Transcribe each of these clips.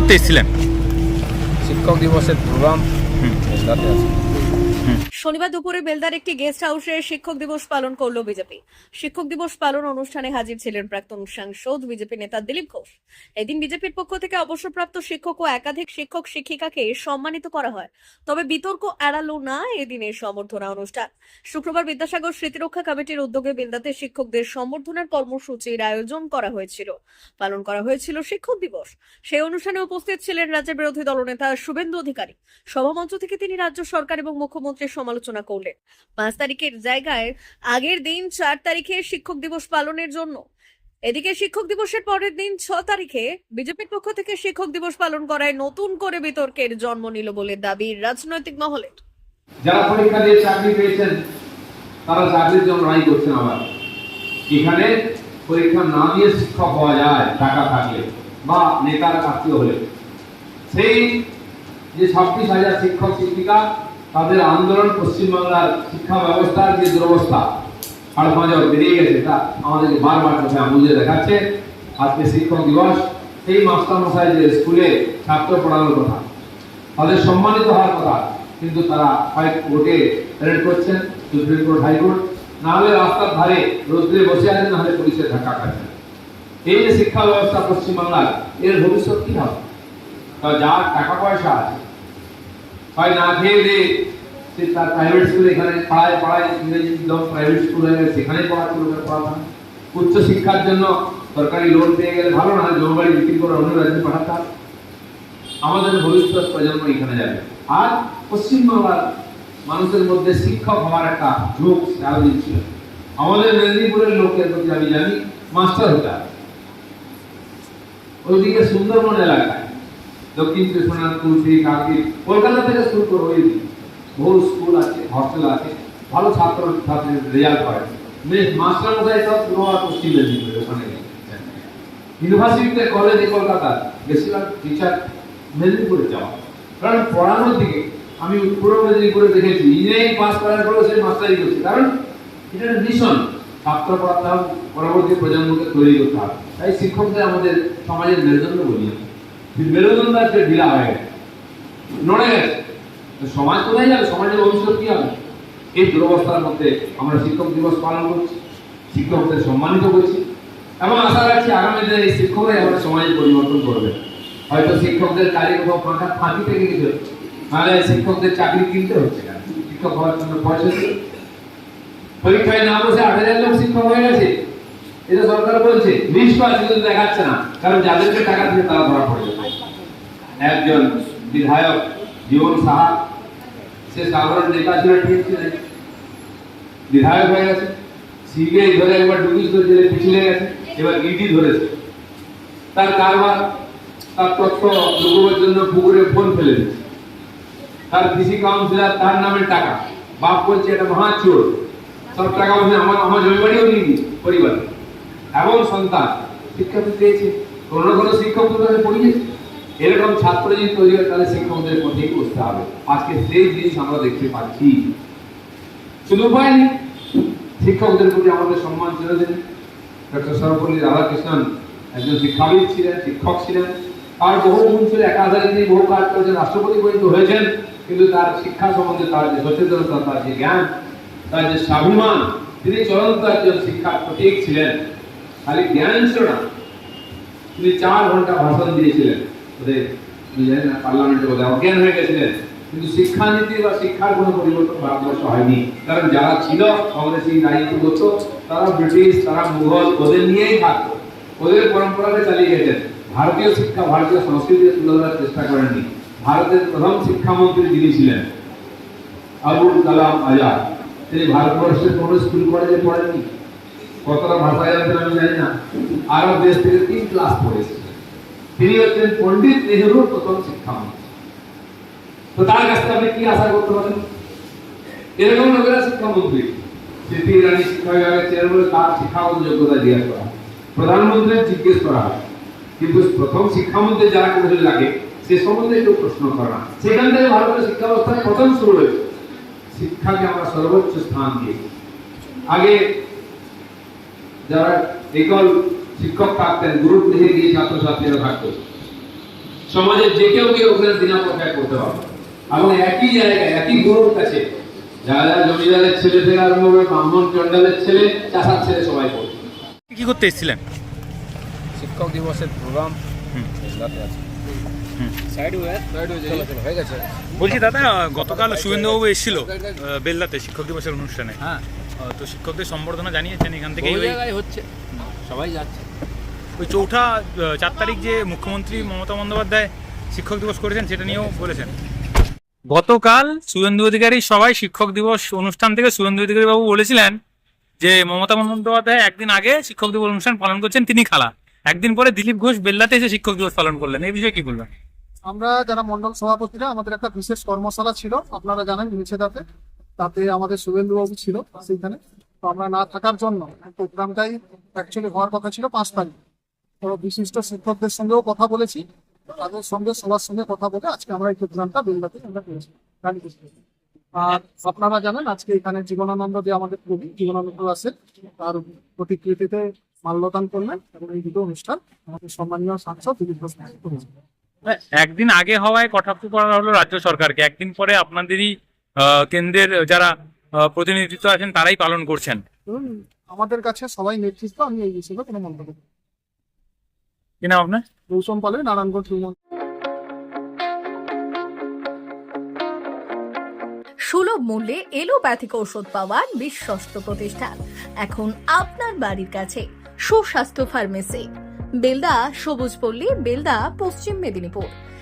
করতে এসেছিলেন। শিক্ষক দিবসের প্রোগ্রাম মেজদাতে আছে। শনিবার দুপুরে বেলদার একটি গেস্ট হাউসে শিক্ষক দিবস পালন করল বিজেপি। শিক্ষক দিবস পালন অনুষ্ঠানে হাজির ছিলেন প্রাক্তন সাংসদ বিজেপি নেতা দিলীপ ঘোষ। এদিন বিজেপির পক্ষ থেকে অবসরপ্রাপ্ত শিক্ষক ও একাধিক শিক্ষক শিক্ষিকাকে সম্মানিত করা হয়। তবে বিতর্ক এড়ালো না এদিনের সম্বর্ধনা অনুষ্ঠান। শুক্রবার বিদ্যাসাগর স্মৃতিরক্ষা কমিটির উদ্যোগে বেলদাতে শিক্ষকদের সম্বর্ধনার কর্মসূচির আয়োজন করা হয়েছিল। পালন করা হয়েছিল শিক্ষক দিবস। সেই অনুষ্ঠানে উপস্থিত ছিলেন রাজ্যের বিরোধী দলনেতা শুভেন্দু অধিকারী। সভামঞ্চ থেকে তিনি রাজ্য সরকার এবং মুখ্যমন্ত্রীর সমালোচনা করলেন। পাঁচ তারিখের জায়গায় আগের দিন চার তারিখে শিক্ষক দিবস পালনের জন্য। এদিকে শিক্ষক দিবসের পরের দিন ছ তারিখে বিজেপির পক্ষ থেকে শিক্ষক দিবস পালন করায় নতুন করে বিতর্কের জন্ম নিল বলে দাবি রাজনৈতিক মহলের যারা পরীক্ষা দিয়ে চাকরি পেয়েছেন, তারা চাকরির জন্য লড়াই করছেন আবার। এখানে পরীক্ষা না দিয়ে শিক্ষক হওয়া যায়, টাকা থাকলে, বা নেতার আত্মীয় হলে। সেই যে ছাব্বিশ হাজার শিক্ষক শিক্ষিকা তাদের আন্দোলন পশ্চিমবাংলার শিক্ষা ব্যবস্থার যে দুরবস্থা আর পাঁচর বেরিয়ে গেছে তা আমাদেরকে বারবার বুঝে দেখাচ্ছে। আজকে শিক্ষক দিবস সেই মাস্টার মশাই যে স্কুলে ছাত্র পড়ানোর কথা, তাদের সম্মানিত হওয়ার কথা, কিন্তু তারা হয় কোর্টে রেড করছেন সুপ্রিম কোর্ট হাইকোর্ট। না হলে রাস্তার ধারে রোদ্রে বসে আছেন, না হলে পুলিশের ধাক্কা খাচ্ছেন। এই যে শিক্ষা ব্যবস্থা পশ্চিমবাংলার, এর ভবিষ্যৎ কি হবে? তা যার টাকা পয়সা আছে হয় না খেয়ে দিয়ে সে তার প্রাইভেট স্কুলে এখানে পাড়ায় পাড়ায় ইংরেজি একদম প্রাইভেট স্কুল হয়ে গেছে সেখানে পড়াশুনো করে পড়াশোনা উচ্চ শিক্ষার জন্য সরকারি লোন পেয়ে গেলে ভালো না জমিবাড়ি বিক্রি করে অন্য রাজ্যে পাঠাতে হবে আমাদের ভবিষ্যৎ প্রজন্ম এখানে যাবে আর পশ্চিমবাংলার মানুষের মধ্যে শিক্ষক হওয়ার একটা ঝোঁক সারাদিন ছিল আমাদের মেদিনীপুরের লোকের প্রতি আমি জানি মাস্টার হতে হবে ওইদিকে সুন্দরবন এলাকায় দক্ষিণ কৃষ্ণনাথপুর শ্রী কার্তিক কলকাতা থেকে শুরু করে ওই বহু স্কুল আছে হস্টেল আছে, ভালো ছাত্র ছাত্রীর রেজাল্ট হয়। মাস্টার মশাই সব পশ্চিম মেদিনীপুরে ওখানে। ইউনিভার্সিটিতে কলেজে কলকাতা, বেশিরভাগ টিচার মেদিনীপুরে যাওয়া। কারণ পড়ানোর দিকে আমি পূর্ব মেদিনীপুরে দেখেছি, ইঞ্জিনিয়ারিং পাস করার পরেও সে মাস্টারি কারণ এটা মিশন ছাত্র পরবর্তী প্রজন্মকে তৈরি করতে হবে। তাই শিক্ষকদের আমাদের সমাজের মেরুদণ্ড বলি আমি। কিন্তু মেরুদণ্ড ঢিলা হয়ে নড়ে গেছে। সমাজ কোথায় যাবে? সমাজের ভবিষ্যৎ কি হবে? এই দুরবস্থার মধ্যে আমরা শিক্ষক দিবস পালন করছি, শিক্ষকদের সম্মানিত করছি। এবং আশা রাখছি আগামী দিনে এই শিক্ষকরাই আমাদের সমাজের পরিবর্তন করবে। হয়তো শিক্ষকদের কোথাও ফাঁকা ফাঁকি থেকে কিছু নাহলে শিক্ষকদের চাকরি কিনতে হচ্ছে কেন? শিক্ষক হওয়ার জন্য পয়সা পরীক্ষায় না বসে আট হাজার লোক শিক্ষক হয়ে গেছে। এটা সরকার বলছে লিস্ট আছে কিন্তু দেখাচ্ছে না, কারণ যাদেরকে টাকা দিয়ে তারা ধরা পড়ে যাবে। একজন বিধায়ক জীবন সাহা, সে সাধারণ নেতা ছিল, ঠিক ছিলেন বিধায়ক হয়ে গেছে। সিবিআই ধরে একবার ডুবিস করে জেলে পিছলে গেছে, এবার ইডি ধরেছে। তার কারবার, তার তথ্য লুকোবার জন্য পুকুরে ফোন ফেলে দিচ্ছে তার কৃষি কাউন্সিলর তার নামে টাকা। বাপ বলছে, এটা মহা চোর। সব টাকা বলছে আমার আমার জমি বাড়িও নিয়ে দিই পরিবার এবং সন্তান শিক্ষা পেয়েছে। কোনো না কোনো শিক্ষক তাদের পড়িয়েছে। এরকম ছাত্র যদি তৈরি হয়, তাহলে শিক্ষকদের পথেই বসতে হবে। আজকে সেই জিনিস আমরা দেখতে পাচ্ছি। শুধু উপায় নেই শিক্ষকদের প্রতি আমাদের সম্মান ছিল দিন ডক্টর সর্বপল্লী রাধাকৃষ্ণন একজন শিক্ষাবিদ ছিলেন, শিক্ষক ছিলেন। তার বহু গুণ ছিল একাধারে তিনি বহু কাজ করেছেন রাষ্ট্রপতি পর্যন্ত হয়েছেন। কিন্তু তার শিক্ষা সম্বন্ধে তার যে সচেতনতা, তার যে জ্ঞান, তার যে স্বাভিমান, তিনি চলন্ত একজন শিক্ষার প্রতীক ছিলেন। খালি জ্ঞান ছিল না। তিনি চার ঘণ্টা ভাষণ দিয়েছিলেন। ওদের জানি না, পার্লামেন্টে বোধহয় অজ্ঞান হয়ে গেছিলেন। কিন্তু শিক্ষানীতি বা শিক্ষার কোনো পরিবর্তন ভারতবর্ষ হয়নি। কারণ যারা ছিল কংগ্রেসী রাজনীতি করতো তারা ব্রিটিশ, তারা মুঘল, ওদের নিয়েই থাকতো ওদের পরম্পরাকে চালিয়ে গেছেন। ভারতীয় শিক্ষা, ভারতীয় সংস্কৃতি তুলে ধরার চেষ্টা করেননি। ভারতের প্রথম শিক্ষামন্ত্রী যিনি ছিলেন, আবুল কালাম আজাদ, তিনি ভারতবর্ষের কোনো স্কুল, কলেজে পড়েননি। কতটা ভাষা জানতেন আমি জানি না আরব দেশ থেকে তিন ক্লাস পড়েছে তিনি হচ্ছেন পণ্ডিত নেহরুর প্রথম শিক্ষামন্ত্রী তো তার কাছ থেকে আপনি কি আশা করতে পারেন এরকম লোকেরা শিক্ষামন্ত্রী স্মৃতি ইরানি শিক্ষা বিভাগের চেয়ারম্যান তার শিক্ষাগত যোগ্যতা জিজ্ঞাসা করা হয়। প্রধানমন্ত্রীর জিজ্ঞেস করা হয় কিন্তু প্রথম শিক্ষামন্ত্রী যারা কৌশল লাগে সে সম্বন্ধে কেউ প্রশ্ন করে না সেখান থেকে ভারতের শিক্ষা ব্যবস্থার প্রথম শুরু হয়েছে শিক্ষাকে আমরা সর্বোচ্চ স্থান দিই আগে যারা একল শিক্ষক থাকতেন গ্রুপ দেখে গিয়ে ছাত্রছাত্রীরা থাকতো। সমাজের যে কেউ কেউ ওখানে দিনা পর্যায়ে করতে পারবে এবং একই জায়গায় একই গুরুর কাছে যারা যারা জমিদারের ছেলে থেকে আরম্ভ করে ব্রাহ্মণ চন্ডালের ছেলে চাষার ছেলে সবাই করবে কি করতে এসেছিলেন? শিক্ষক দিবসের প্রোগ্রাম হুম। হুম। সাইড হয়ে সাইড হয়ে চলো চলো হয়ে গেছে। বলছি দাদা গতকাল শুভেন্দুবাবু এসেছিল আহ, বেলদাতে শিক্ষক দিবসের অনুষ্ঠানে। হ্যাঁ। তো শিক্ষকদের সম্বর্ধনা জানিয়েছেন এখান থেকে জায়গায় হচ্ছে। সবাই যাচ্ছে। ওই চৌঠা চার তারিখ যে মুখ্যমন্ত্রী মমতা বন্দ্যোপাধ্যায় শিক্ষক দিবস করেছেন সেটা নিয়েও বলেছেন। গতকাল শুভেন্দু অধিকারী সবাই শিক্ষক দিবস অনুষ্ঠান থেকে শুভেন্দু অধিকারী বাবু বলেছিলেন যে মমতা বন্দ্যোপাধ্যায় একদিন আগে শিক্ষক দিবস অনুষ্ঠান পালন করছেন তিনি খালা। একদিন পরে দিলীপ ঘোষ বেল্লাতে এসে শিক্ষক দিবস পালন করলেন। এই বিষয়ে কি বলবেন? আমরা যারা মন্ডল সভাপতিরা আমাদের একটা বিশেষ কর্মশালা ছিল। আপনারা জানেন নিচেদাতে তাতে আমাদের শুভেন্দুবাবু ছিল সেইখানে। তো আমরা না থাকার জন্য প্রোগ্রামটাই অ্যাকচুয়ালি হওয়ার কথা ছিল পাঁচ তারিখ। তো বিশিষ্ট শিক্ষকদের সঙ্গেও কথা বলেছি। তাদের সঙ্গে, সবার সঙ্গে কথা বলে আজকে আমরা এই প্রোগ্রামটা বেলদাতে আমরা করেছি। আর আপনারা জানেন আজকে এখানে জীবনানন্দ যে আমাদের কবি, জীবনানন্দ আছে। তার প্রতিকৃতিতে মাল্যদান করলেন এবং এই দুটো অনুষ্ঠান আমাদের সম্মানীয় সাংসদ দিলীপ ঘোষ করেছেন। একদিন আগে হওয়ায় কটাক্ষ করা হলো রাজ্য সরকারকে। একদিন পরে আপনাদেরই কেন্দ্রের যারা আহ, প্রতিনিধিত্ব আছেন তারাই পালন করছেন। আমাদের কাছে সবাই নেতৃত্ব আমি এই বিষয়ে কোনো মন্তব্য করি কি নাম আপনার? গৌতম পালে নারায়ণগঞ্জ তৃণমূল। সুলভ মূল্যে এলোপ্যাথিক ঔষধ পাওয়ার বিশ্বস্ত প্রতিষ্ঠান। এখন আপনার বাড়ির কাছে সুস্বাস্থ্য ফার্মেসি। বেলদা সবুজ পল্লী বেলদা পশ্চিম মেদিনীপুর।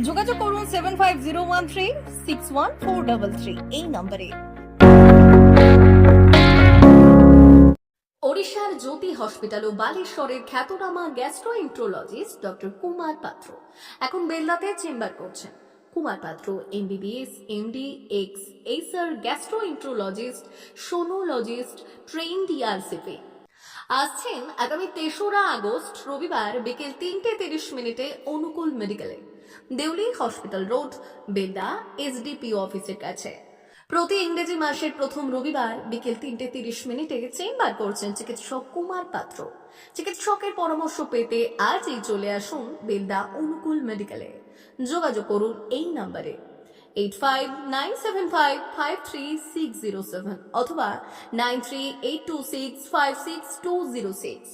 যোগাযোগ করুন seven five zero one three six one four double three এই নম্বরে। ওড়িশার জ্যোতি হসপিটাল ও বালেশ্বরের খ্যাতনামা গ্যাস্ট্রোএন্ট্রোলজিস্ট ডক্টর কুমার পাত্র এখন বেল্লাতে চেম্বার করছেন। Kumar Patra MBBS MD ex এইসার gastroenterologist, sonologist train DRCP আসছেন আগামী তেসরা আগস্ট, রবিবার বিকেল তিনটে তিরিশ মিনিটে অনুকূল মেডিকেলে। Deuli hospital road, Belda SDPO অফিসের কাছে। প্রতি ইংরেজি মাসের প্রথম রবিবার বিকেল তিনটে তিরিশ মিনিটে চেম্বার করছেন চিকিৎসক কুমার পাত্র। চিকিৎসকের পরামর্শ পেতে আজই চলে আসুন বেলদা অনুকূল মেডিকেলে। যোগাযোগ করুন এই নম্বরে। Eight five nine seven five five three six zero seven অথবা nine three eight two six five six two zero six